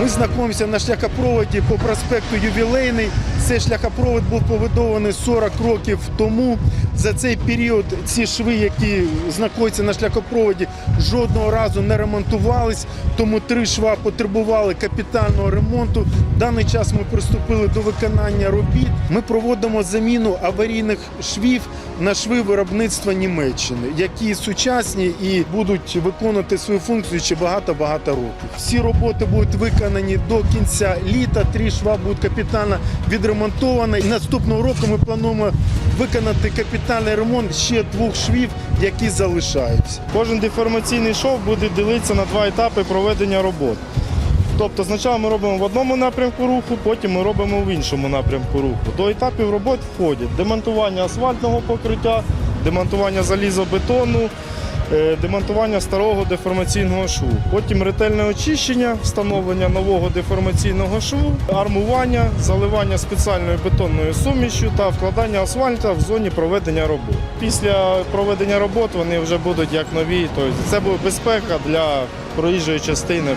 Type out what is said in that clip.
Ми знаходимося на шляхопроводі по проспекту Ювілейний. Цей шляхопровод був побудований 40 років тому. За цей період ці шви, які знаходяться на шляхопроводі, жодного разу не ремонтувались, тому три шва потребували капітального ремонту. В даний час ми приступили до виконання робіт. Ми проводимо заміну аварійних швів на шви виробництва Німеччини, які сучасні і будуть виконувати свою функцію ще багато-багато років. Всі роботи будуть виконані до кінця літа. Три шва будуть капітально відремонтовані. І наступного року ми плануємо виконати капітальний ремонт ще двох швів, які залишаються. Кожен деформаційний шов буде ділитися на два етапи проведення робот. Тобто спочатку ми робимо в одному напрямку руху, потім ми робимо в іншому напрямку руху. До етапів робот входять демонтування асфальтного покриття, демонтування залізобетону, демонтування старого деформаційного шву. Потім ретельне очищення, встановлення нового деформаційного шву, армування, заливання спеціальною бетонною сумішю та вкладання асфальта в зоні проведення робот. Після проведення робот вони вже будуть як нові, тобто це буде безпека для проїжджої частини.